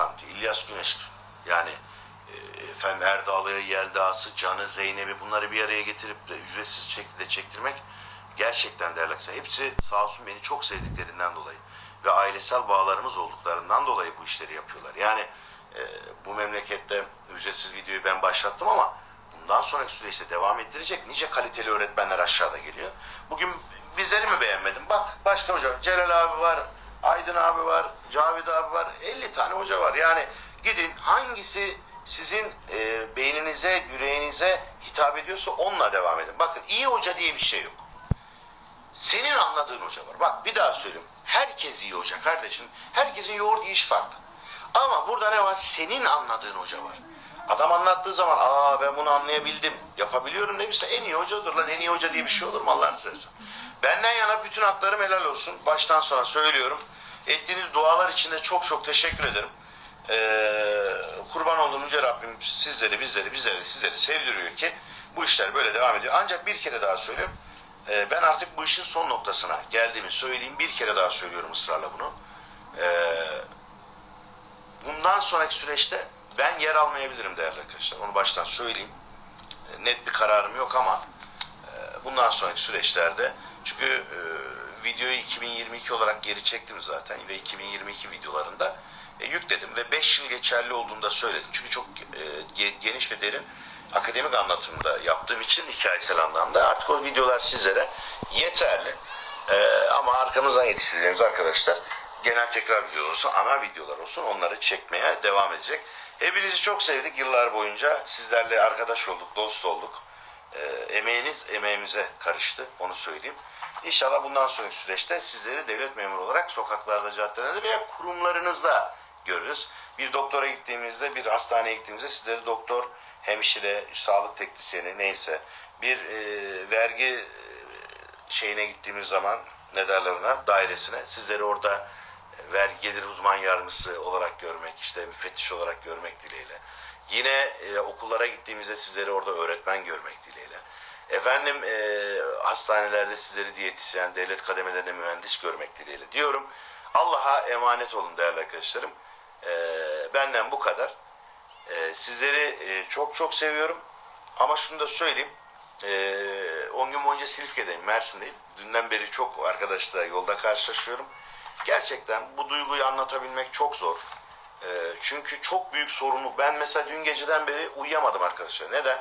anlatıyor. İlyas Güneş yani e, efendim Erdağlı'ya, Yelda'sı, Can'ı, Zeynep'i bunları bir araya getirip de ücretsiz şekilde çektirmek gerçekten değerli. Hepsi sağ olsun beni çok sevdiklerinden dolayı ve ailesel bağlarımız olduklarından dolayı bu işleri yapıyorlar. Yani e, bu memlekette ücretsiz videoyu ben başlattım ama bundan sonraki süreçte devam ettirecek nice kaliteli öğretmenler aşağıda geliyor. Bugün bizleri mi beğenmedin? Bak başka hoca, Celal abi var, Aydın abi var, Cavit abi var, 50 tane hoca var. Yani gidin hangisi sizin e, beyninize, yüreğinize hitap ediyorsa onunla devam edin. Bakın iyi hoca diye bir şey yok. Senin anladığın hoca var. Bak bir daha söyleyeyim. Herkes iyi hoca kardeşim. Herkesin yoğurt yiyiş farklı. Ama burada ne var? Senin anladığın hoca var. Adam anlattığı zaman aa ben bunu anlayabildim. Yapabiliyorum demişse en iyi hocadır lan. En iyi hoca diye bir şey olur mu Allah'ını seversen. Benden yana bütün haklarım helal olsun. Baştan sona söylüyorum. Ettiğiniz dualar için de çok çok teşekkür ederim. Ee, kurban olduğum Yüce Rabbim sizleri, bizleri, bizleri, sizleri sevdiriyor ki bu işler böyle devam ediyor. Ancak bir kere daha söylüyorum. Ee, ben artık bu işin son noktasına geldiğimi söyleyeyim. Bir kere daha söylüyorum ısrarla bunu. Ee, bundan sonraki süreçte ben yer almayabilirim değerli arkadaşlar. Onu baştan söyleyeyim. E, Net bir kararım yok ama e, bundan sonraki süreçlerde çünkü e, videoyu 2022 olarak geri çektim zaten ve 2022 videolarında e, yükledim ve 5 yıl geçerli olduğunu da söyledim. Çünkü çok e, ge- geniş ve derin akademik anlatımda yaptığım için hikayesel anlamda artık o videolar sizlere yeterli. E, ama arkamızdan yetiştireceğimiz arkadaşlar genel tekrar videolar olsun, ana videolar olsun onları çekmeye devam edecek. Hepinizi çok sevdik yıllar boyunca. Sizlerle arkadaş olduk, dost olduk. E, emeğiniz emeğimize karıştı, onu söyleyeyim. İnşallah bundan sonraki süreçte sizleri devlet memuru olarak sokaklarda, caddelerde veya kurumlarınızda görürüz. Bir doktora gittiğimizde, bir hastaneye gittiğimizde sizleri doktor, hemşire, sağlık teknisyeni neyse bir e, vergi e, şeyine gittiğimiz zaman ne derler ona dairesine sizleri orada e, vergi gelir uzman yardımcısı olarak görmek işte müfettiş olarak görmek dileğiyle. Yine e, okullara gittiğimizde sizleri orada öğretmen görmek dileğiyle. Efendim e, hastanelerde sizleri diyetisyen, devlet kademelerinde mühendis görmek dileğiyle diyorum. Allah'a emanet olun değerli arkadaşlarım. E, benden bu kadar. E, sizleri e, çok çok seviyorum. Ama şunu da söyleyeyim. E, 10 gün boyunca Silifke'deyim, Mersin'deyim. Dünden beri çok arkadaşla yolda karşılaşıyorum. Gerçekten bu duyguyu anlatabilmek çok zor. E, çünkü çok büyük sorumluluk. Ben mesela dün geceden beri uyuyamadım arkadaşlar. Neden?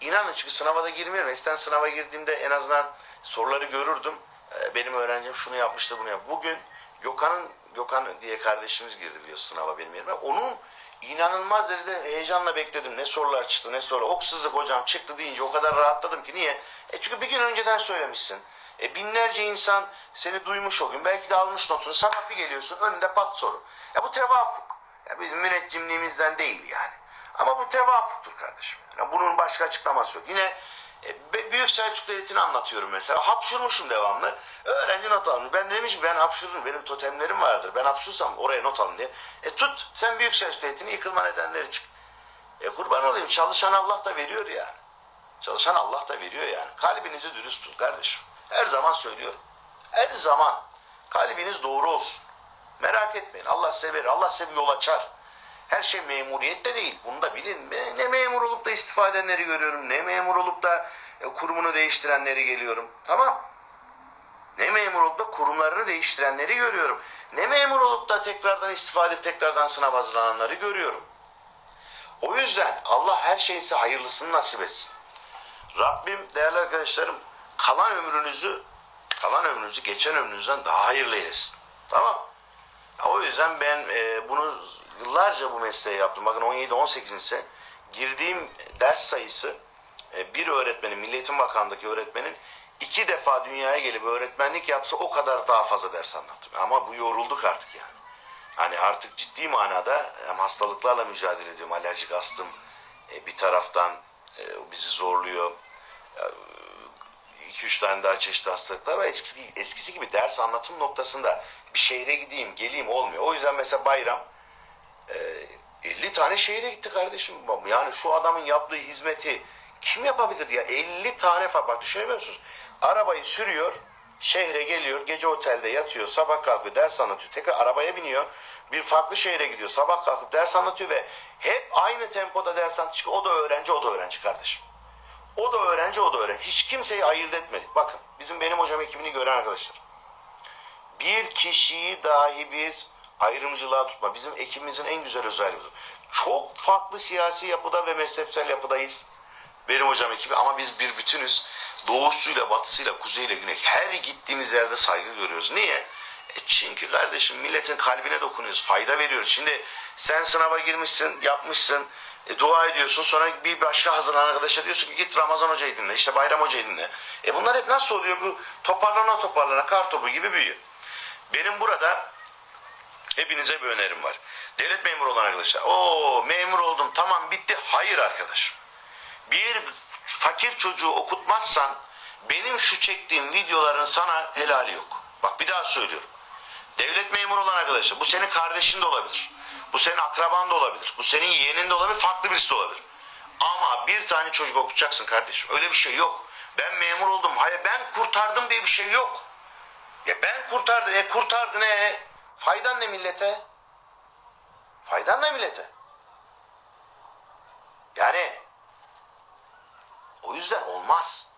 İnanın çünkü sınava da girmiyorum. Eskiden sınava girdiğimde en azından soruları görürdüm. Ee, Benim öğrencim şunu yapmıştı bunu yaptı. Bugün Gökhan'ın Gökhan diye kardeşimiz girdi biliyorsun sınava benim yerime. Onun inanılmaz derecede heyecanla bekledim. Ne sorular çıktı ne sorular. Oksuzluk hocam çıktı deyince o kadar rahatladım ki. Niye? E çünkü bir gün önceden söylemişsin. E binlerce insan seni duymuş o gün. Belki de almış notunu. Sabah bir geliyorsun önünde pat soru. Ya bu tevafuk. Ya bizim müneccimliğimizden değil yani. Ama bu tevafuktur kardeşim. Yani bunun başka açıklaması yok. Yine e, Büyük Selçuk Devleti'ni anlatıyorum mesela. Hapşurmuşum devamlı. Öğrenci not almış. Ben demiş ki ben hapşururum. Benim totemlerim vardır. Ben hapşursam oraya not alın diye. E tut sen Büyük Selçuk Devleti'ni yıkılma nedenleri çık. E kurban olayım çalışan Allah da veriyor yani. Çalışan Allah da veriyor yani. Kalbinizi dürüst tut kardeşim. Her zaman söylüyorum. Her zaman kalbiniz doğru olsun. Merak etmeyin. Allah size verir. Allah size bir yol açar. Her şey memuriyet de değil. Bunu da bilin. Ne memur olup da istifa edenleri görüyorum. Ne memur olup da e, kurumunu değiştirenleri geliyorum. Tamam. Ne memur olup da kurumlarını değiştirenleri görüyorum. Ne memur olup da tekrardan istifa edip tekrardan sınav hazırlananları görüyorum. O yüzden Allah her şeyin size hayırlısını nasip etsin. Rabbim değerli arkadaşlarım kalan ömrünüzü kalan ömrünüzü geçen ömrünüzden daha hayırlı eylesin. Tamam. O yüzden ben e, bunu yıllarca bu mesleği yaptım. Bakın 17-18 ise girdiğim ders sayısı e, bir öğretmenin, Milli Eğitim Bakanlığı'ndaki öğretmenin iki defa dünyaya gelip öğretmenlik yapsa o kadar daha fazla ders anlattım. Ama bu yorulduk artık yani. Hani artık ciddi manada hem hastalıklarla mücadele ediyorum. Alerjik astım e, bir taraftan e, bizi zorluyor. 2-3 tane daha çeşitli hastalıklar var. Eskisi, eskisi gibi ders anlatım noktasında bir şehre gideyim, geleyim olmuyor. O yüzden mesela bayram e, 50 tane şehre gitti kardeşim. Yani şu adamın yaptığı hizmeti kim yapabilir ya? 50 tane falan. Bak düşünebiliyor musunuz? Arabayı sürüyor, şehre geliyor, gece otelde yatıyor, sabah kalkıyor, ders anlatıyor, tekrar arabaya biniyor. bir farklı şehre gidiyor. Sabah kalkıp ders anlatıyor ve hep aynı tempoda ders anlatıyor. O da öğrenci, o da öğrenci kardeşim. O da öğrenci, o da öğrenci. Hiç kimseyi ayırt etmedik. Bakın bizim benim hocam ekibini gören arkadaşlar. Bir kişiyi dahi biz ayrımcılığa tutma. Bizim ekibimizin en güzel özelliği budur. Çok farklı siyasi yapıda ve mezhepsel yapıdayız. Benim hocam ekibi ama biz bir bütünüz. Doğusuyla, batısıyla, kuzeyiyle, güney. Her gittiğimiz yerde saygı görüyoruz. Niye? E çünkü kardeşim milletin kalbine dokunuyoruz. Fayda veriyoruz. Şimdi sen sınava girmişsin, yapmışsın. E, dua ediyorsun. Sonra bir başka hazırlanan arkadaşa diyorsun ki git Ramazan Hoca'yı dinle. işte Bayram Hoca'yı dinle. E bunlar hep nasıl oluyor? Bu toparlana toparlana kar topu gibi büyüyor. Benim burada hepinize bir önerim var. Devlet memuru olan arkadaşlar. Oo memur oldum tamam bitti. Hayır arkadaşım. Bir fakir çocuğu okutmazsan benim şu çektiğim videoların sana helali yok. Bak bir daha söylüyorum. Devlet memuru olan arkadaşlar bu senin kardeşin de olabilir. Bu senin akraban da olabilir. Bu senin yeğenin de olabilir. Farklı birisi de olabilir. Ama bir tane çocuk okutacaksın kardeşim. Öyle bir şey yok. Ben memur oldum. Hayır ben kurtardım diye bir şey yok. Ya ben kurtardım. E kurtardın e. Faydan ne millete? Faydan ne millete? Yani o yüzden olmaz.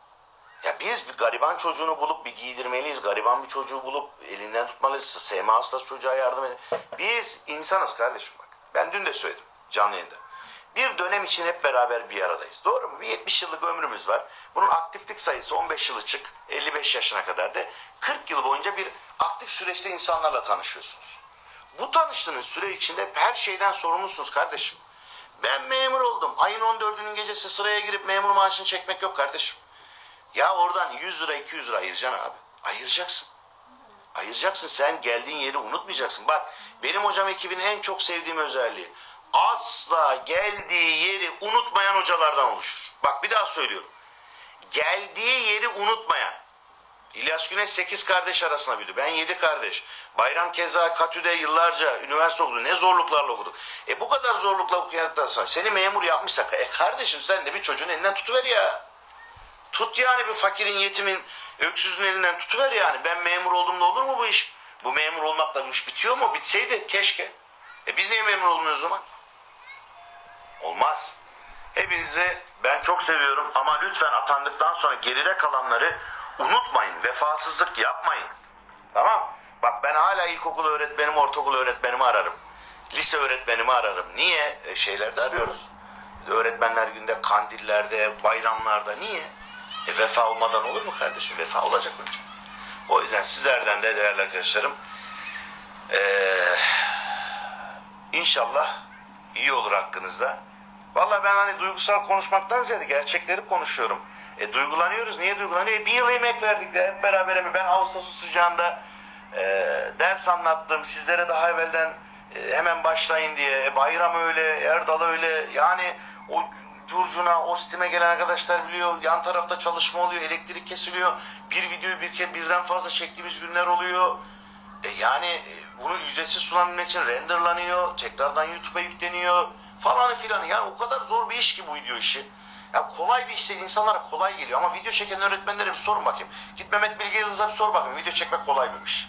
Ya biz bir gariban çocuğunu bulup bir giydirmeliyiz. Gariban bir çocuğu bulup elinden tutmalıyız. SMA hastası çocuğa yardım edelim. Biz insanız kardeşim bak. Ben dün de söyledim canlı yayında. Bir dönem için hep beraber bir aradayız. Doğru mu? Bir 70 yıllık ömrümüz var. Bunun aktiflik sayısı 15 yılı çık. 55 yaşına kadar da 40 yıl boyunca bir aktif süreçte insanlarla tanışıyorsunuz. Bu tanıştığınız süre içinde her şeyden sorumlusunuz kardeşim. Ben memur oldum. Ayın 14'ünün gecesi sıraya girip memur maaşını çekmek yok kardeşim. Ya oradan 100 lira 200 lira ayıracaksın abi. Ayıracaksın. Ayıracaksın. Sen geldiğin yeri unutmayacaksın. Bak benim hocam ekibinin en çok sevdiğim özelliği. Asla geldiği yeri unutmayan hocalardan oluşur. Bak bir daha söylüyorum. Geldiği yeri unutmayan. İlyas Güneş 8 kardeş arasında büyüdü. Ben 7 kardeş. Bayram Keza Katü'de yıllarca üniversite okudu. Ne zorluklarla okudu. E bu kadar zorlukla okuyandan sonra seni memur yapmışsak e kardeşim sen de bir çocuğun elinden tutuver ya. Tut yani bir fakirin, yetimin, öksüzün elinden tutuver yani. Ben memur olduğumda olur mu bu iş? Bu memur olmakla bu iş bitiyor mu? Bitseydi keşke. E biz niye memur olmuyoruz o zaman? Olmaz. Hepinizi ben çok seviyorum ama lütfen atandıktan sonra geride kalanları unutmayın. Vefasızlık yapmayın. Tamam. Bak ben hala ilkokul öğretmenimi, ortaokul öğretmenimi ararım. Lise öğretmenimi ararım. Niye? E, şeylerde arıyoruz. Öğretmenler günde, kandillerde, bayramlarda. Niye? E vefa olmadan olur mu kardeşim? Vefa olacak önce. O yüzden sizlerden de değerli arkadaşlarım eee İnşallah iyi olur hakkınızda. Vallahi ben hani duygusal konuşmaktan ziyade gerçekleri konuşuyorum. E duygulanıyoruz. Niye duygulanıyor? E, bir yıl emek verdik de hep beraber mi? Ben Ağustos sıcağında e, ders anlattım. Sizlere daha evvelden e, hemen başlayın diye. E, Bayram öyle, Erdal öyle. Yani o curcuna, o stime gelen arkadaşlar biliyor. Yan tarafta çalışma oluyor, elektrik kesiliyor. Bir videoyu bir kere birden fazla çektiğimiz günler oluyor. E yani e, bunu ücretsiz sunabilmek için renderlanıyor, tekrardan YouTube'a yükleniyor falan filan. Yani o kadar zor bir iş ki bu video işi. Ya kolay bir iş değil, insanlara kolay geliyor ama video çeken öğretmenlere bir sorun bakayım. Git Mehmet Bilge Yıldız'a bir sor bakayım, video çekmek kolay mıymış?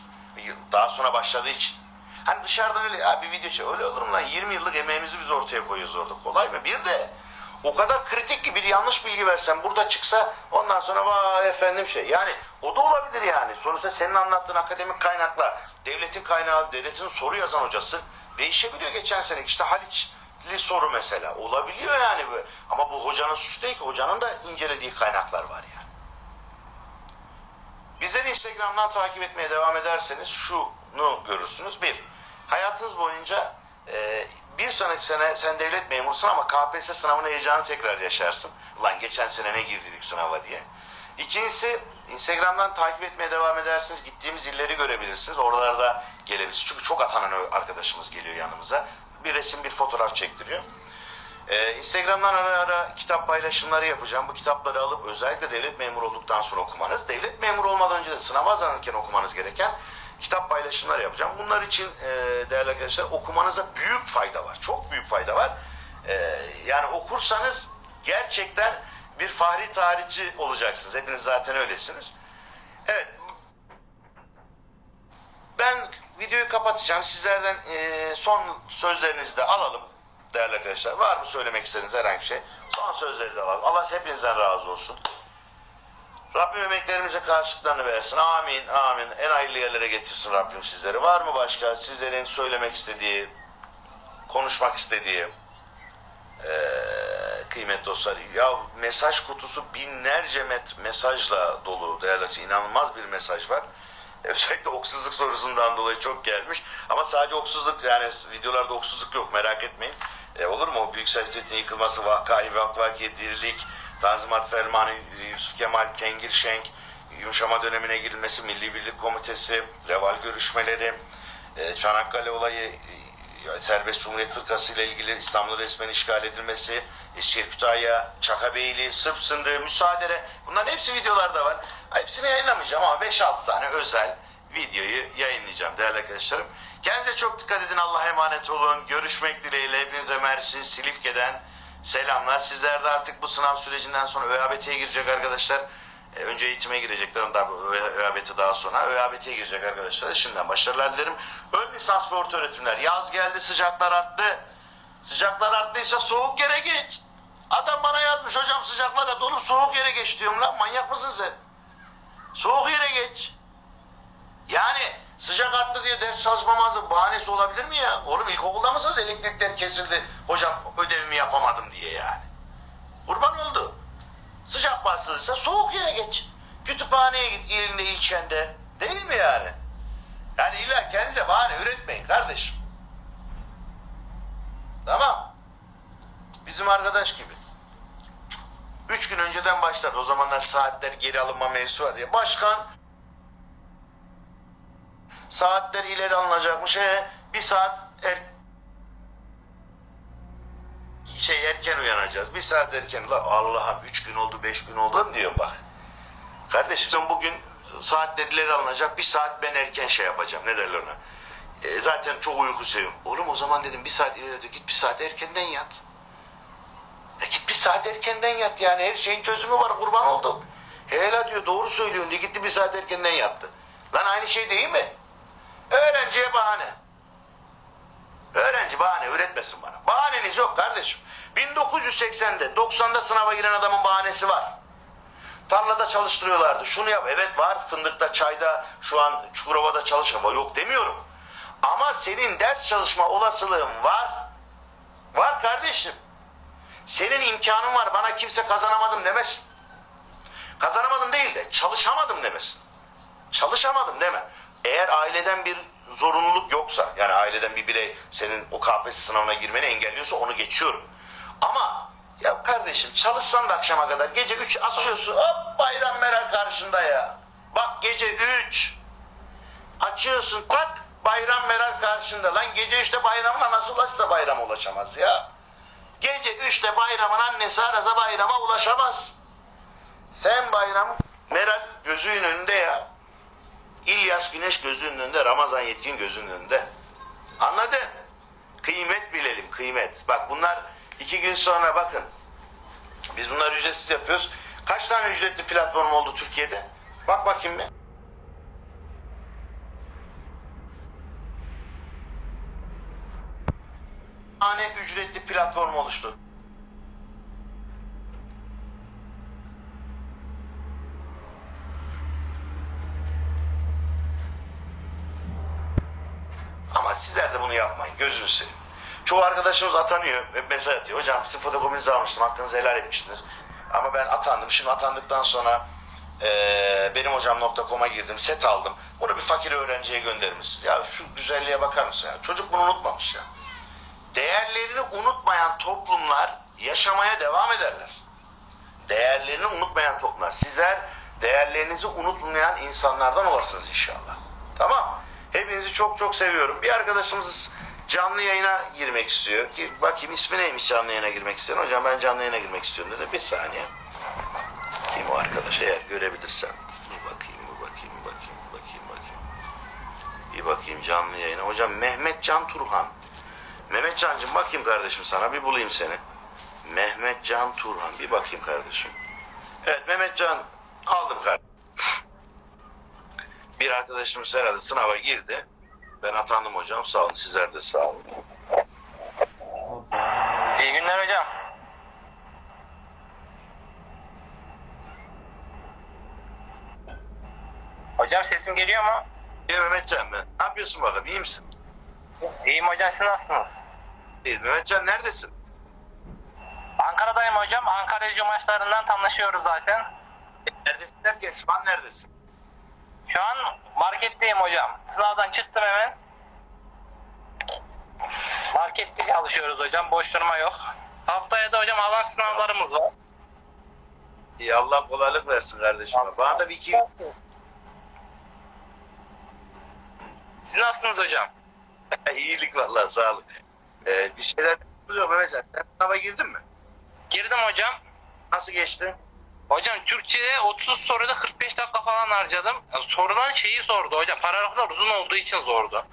Daha sonra başladığı için. Hani dışarıdan öyle bir video çek, öyle olur mu lan? 20 yıllık emeğimizi biz ortaya koyuyoruz orada. Kolay mı? Bir de o kadar kritik ki bir yanlış bilgi versen burada çıksa ondan sonra vay efendim şey. Yani o da olabilir yani. Sonuçta senin anlattığın akademik kaynakla devletin kaynağı, devletin soru yazan hocası değişebiliyor geçen sene. İşte Haliçli soru mesela. Olabiliyor yani. bu. Ama bu hocanın suçu değil ki. Hocanın da incelediği kaynaklar var yani. Bizleri Instagram'dan takip etmeye devam ederseniz şunu görürsünüz. Bir, hayatınız boyunca e, bir sonraki sene sen devlet memursun ama KPSS sınavının heyecanı tekrar yaşarsın. Ulan geçen sene ne girdik sınava diye. İkincisi Instagram'dan takip etmeye devam edersiniz. Gittiğimiz illeri görebilirsiniz. Oralarda gelebilirsiniz. Çünkü çok atanan arkadaşımız geliyor yanımıza. Bir resim, bir fotoğraf çektiriyor. Ee, Instagram'dan ara ara kitap paylaşımları yapacağım. Bu kitapları alıp özellikle devlet memuru olduktan sonra okumanız, devlet memuru olmadan önce de sınava hazırlanırken okumanız gereken kitap paylaşımları yapacağım. Bunlar için e, değerli arkadaşlar okumanıza büyük fayda var. Çok büyük fayda var. E, yani okursanız gerçekten bir fahri tarihçi olacaksınız. Hepiniz zaten öylesiniz. Evet. Ben videoyu kapatacağım. Sizlerden e, son sözlerinizi de alalım değerli arkadaşlar. Var mı söylemek istediğiniz herhangi bir şey? Son sözleri de alalım. Allah hepinizden razı olsun. Rabbim emeklerimize karşılıklarını versin. Amin, amin. En hayırlı yerlere getirsin Rabbim sizleri. Var mı başka sizlerin söylemek istediği, konuşmak istediği eee kıymet dostlar? Ya mesaj kutusu binlerce met mesajla dolu değerli. İnanılmaz bir mesaj var. Özellikle oksuzluk sorusundan dolayı çok gelmiş. Ama sadece oksuzluk yani videolarda oksuzluk yok merak etmeyin. E, olur mu? Büyük Selçuklu'nun yıkılması, vakayı, vakvaki, dirilik, Tanzimat Fermanı, Yusuf Kemal Tengir Şenk, yumuşama dönemine girilmesi, Milli Birlik Komitesi, Reval görüşmeleri, e, Çanakkale olayı, e, Serbest Cumhuriyet Fırkası ile ilgili İstanbul'u resmen işgal edilmesi, Eskişehir Kütahya, Çakabeyli, Sırp Sındığı, Müsaadele bunların hepsi videolarda var. Hepsini yayınlamayacağım ama 5-6 tane özel videoyu yayınlayacağım değerli arkadaşlarım. Kendinize çok dikkat edin. Allah'a emanet olun. Görüşmek dileğiyle. Hepinize Mersin, Silifke'den selamlar. Sizler de artık bu sınav sürecinden sonra ÖABT'ye girecek arkadaşlar. E, önce eğitime girecekler. Daha ÖABT daha sonra. ÖABT'ye girecek arkadaşlar. da Şimdiden başarılar dilerim. Ön lisans ve orta öğretimler. Yaz geldi, sıcaklar arttı. Sıcaklar arttıysa soğuk yere geç. Adam bana yazmış hocam sıcaklara dolup soğuk yere geç diyorum lan. Manyak mısın sen? Soğuk yere geç. Yani sıcak arttı diye ders çalışmamazın bahanesi olabilir mi ya? Oğlum ilkokulda mısınız elektrikler kesildi. Hocam ödevimi yapamadım diye yani. Kurban oldu. Sıcak bastırırsa soğuk yere geç. Kütüphaneye git ilinde ilçende. Değil mi yani? Yani illa kendinize bahane üretmeyin kardeşim. Tamam. Bizim arkadaş gibi. Üç gün önceden başladı. O zamanlar saatler geri alınma mevzusu var diye. Başkan saatler ileri alınacakmış. He, bir saat er, şey erken uyanacağız. Bir saat erken. La Allah'ım üç gün oldu, beş gün oldu diyor bak. Kardeşim sen bugün saatler ileri alınacak. Bir saat ben erken şey yapacağım. Ne derler ona? E, zaten çok uyku seviyorum. Oğlum o zaman dedim bir saat ileri de git bir saat erkenden yat. E git bir saat erkenden yat yani her şeyin çözümü var kurban oldum. Hele diyor doğru söylüyorsun diye gitti bir saat erkenden yattı. Lan aynı şey değil mi? Öğrenciye bahane. Öğrenci bahane üretmesin bana. Bahaneniz yok kardeşim. 1980'de 90'da sınava giren adamın bahanesi var. Tarlada çalıştırıyorlardı. Şunu yap. Evet var. Fındıkta, çayda, şu an Çukurova'da çalışma yok demiyorum. Ama senin ders çalışma olasılığın var. Var kardeşim. Senin imkanın var. Bana kimse kazanamadım demesin. Kazanamadım değil de çalışamadım demesin. Çalışamadım deme. Eğer aileden bir zorunluluk yoksa yani aileden bir birey senin o KPSS sınavına girmeni engelliyorsa onu geçiyorum. Ama ya kardeşim çalışsan da akşama kadar gece 3 asıyorsun hop bayram meral karşında ya. Bak gece 3 açıyorsun tak bayram meral karşında. Lan gece 3'te bayramına nasıl ulaşsa bayram ulaşamaz ya. Gece 3'te bayramın annesi arasa bayrama ulaşamaz. Sen bayram Meral gözünün önünde ya. İlyas Güneş gözünün önünde, Ramazan Yetkin gözünün önünde. Anladın? Kıymet bilelim, kıymet. Bak bunlar iki gün sonra bakın. Biz bunları ücretsiz yapıyoruz. Kaç tane ücretli platform oldu Türkiye'de? Bak bakayım bir. tane ücretli platform oluştu. Sizler de bunu yapmayın. Gözünü seveyim. Çoğu arkadaşımız atanıyor ve mesaj atıyor. Hocam sizin fotokopinizi almıştım. Hakkınızı helal etmiştiniz. Ama ben atandım. Şimdi atandıktan sonra eee benim hocam.com'a girdim. Set aldım. Bunu bir fakir öğrenciye gönderir? Ya şu güzelliğe bakar mısın ya? Çocuk bunu unutmamış ya. Değerlerini unutmayan toplumlar yaşamaya devam ederler. Değerlerini unutmayan toplumlar. Sizler değerlerinizi unutmayan insanlardan olarsınız inşallah. Tamam. Hepinizi çok çok seviyorum. Bir arkadaşımız canlı yayına girmek istiyor. Ki bakayım ismi neymiş canlı yayına girmek isteyen. Hocam ben canlı yayına girmek istiyorum dedi. Bir saniye. Kim o arkadaş eğer görebilirsem. Bir bakayım, bir bakayım, bir bakayım, bir bakayım, bakayım. Bir bakayım canlı yayına. Hocam Mehmet Can Turhan. Mehmet Can'cığım bakayım kardeşim sana bir bulayım seni. Mehmet Can Turhan bir bakayım kardeşim. Evet Mehmet Can aldım kardeşim. Bir arkadaşımız herhalde sınava girdi. Ben atandım hocam. Sağ olun. Sizler de sağ olun. İyi günler hocam. Hocam sesim geliyor mu? İyi Mehmetcan ben. Ne yapıyorsun bakalım? İyi misin? İyiyim hocam siz nasılsınız? İyi. Mehmetcan neredesin? Ankara'dayım hocam. Ankara gücü maçlarından tanışıyoruz zaten. Neredesin derken şu an neredesin? Şu an marketteyim hocam. Sınavdan çıktım hemen. Markette çalışıyoruz hocam. Boş durma yok. Haftaya da hocam alan sınavlarımız var. İyi Allah kolaylık versin kardeşim. Bana da bir iki Siz nasılsınız hocam? iyilik vallahi sağlık. Ee, bir şeyler yapıyoruz Mehmetcan. Sen sınava girdin mi? Girdim hocam. Nasıl geçti? Hocam Türkçe'ye 30 soruda 45 dakika falan harcadım. Sorulan şeyi sordu hocam. Paragraflar uzun olduğu için zordu.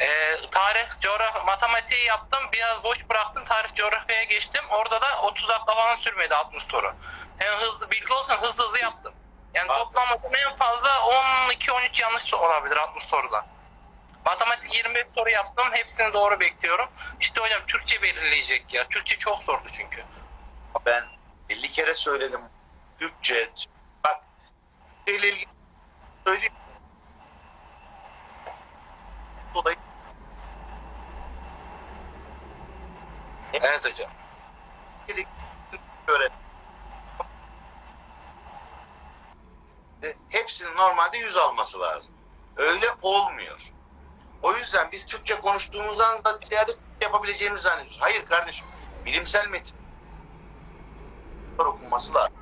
Ee, tarih, coğrafya, matematiği yaptım. Biraz boş bıraktım. Tarih, coğrafyaya geçtim. Orada da 30 dakika falan sürmedi 60 soru. Hem hızlı bilgi olsun hızlı hızlı yaptım. Yani Bak. toplam en fazla 12-13 yanlış olabilir 60 soruda. Matematik 25 soru yaptım. Hepsini doğru bekliyorum. İşte hocam Türkçe belirleyecek ya. Türkçe çok zordu çünkü. Ben 50 kere söyledim. Türkçe. Bak. Şeyle ilgili söyleyeyim. Dolayı Evet hocam. Hepsinin normalde 100 alması lazım. Öyle olmuyor. O yüzden biz Türkçe konuştuğumuzdan da ziyade yapabileceğimizi zannediyoruz. Hayır kardeşim. Bilimsel metin okunması lazım.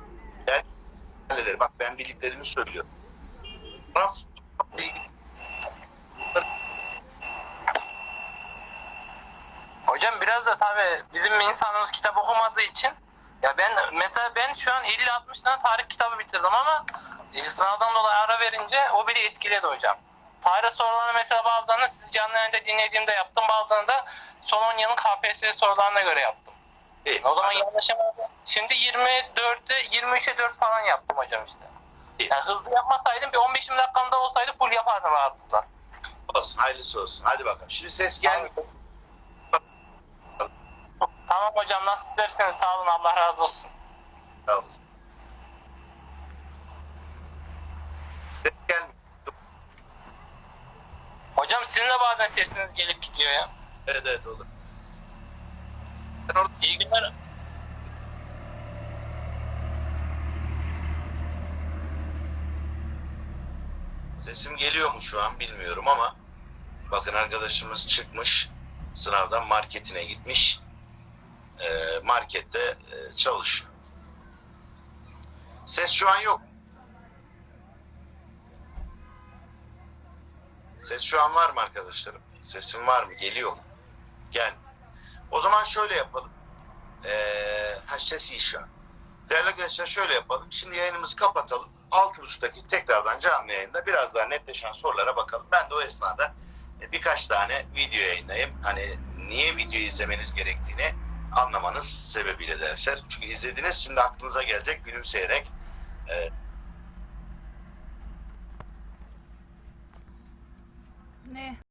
Yani, bak ben bildiklerimi söylüyorum. Raf Hocam biraz da tabii bizim insanımız kitap okumadığı için ya ben mesela ben şu an 50-60 tane tarih kitabı bitirdim ama e, sınavdan dolayı ara verince o bile etkiledi hocam. Tarih sorularını mesela bazılarını siz canlı yayında dinlediğimde yaptım bazılarını da son 10 yılın KPSS sorularına göre yaptım. İyi. O zaman yanlışım oldu. Şimdi 24'te 23'e 4 falan yaptım hocam işte. İyi. Yani hızlı yapmasaydım bir 15-20 dakikamda olsaydı full yapardım rahatlıkla. olsun, hayırlısı olsun. Hadi bakalım. Şimdi ses gelmiyor. Tamam hocam nasıl isterseniz sağ olun Allah razı olsun. Sağ olasın. Ses gelmiyor. Hocam sizin de bazen sesiniz gelip gidiyor ya. Evet evet olur. Sen orada İyi günler. Sesim geliyor mu şu an bilmiyorum ama bakın arkadaşımız çıkmış sınavdan marketine gitmiş. Ee, markette e, çalışıyor. Ses şu an yok. Ses şu an var mı arkadaşlarım? Sesim var mı? Geliyor mu? Gel. O zaman şöyle yapalım. Ee, ha ses iyi şu an. Değerli arkadaşlar şöyle yapalım. Şimdi yayınımızı kapatalım. 6.30'daki tekrardan canlı yayında biraz daha netleşen sorulara bakalım. Ben de o esnada e, birkaç tane video yayınlayayım. Hani niye video izlemeniz gerektiğini anlamanız sebebiyle dersler. Çünkü izlediniz şimdi aklınıza gelecek gülümseyerek e, Ne?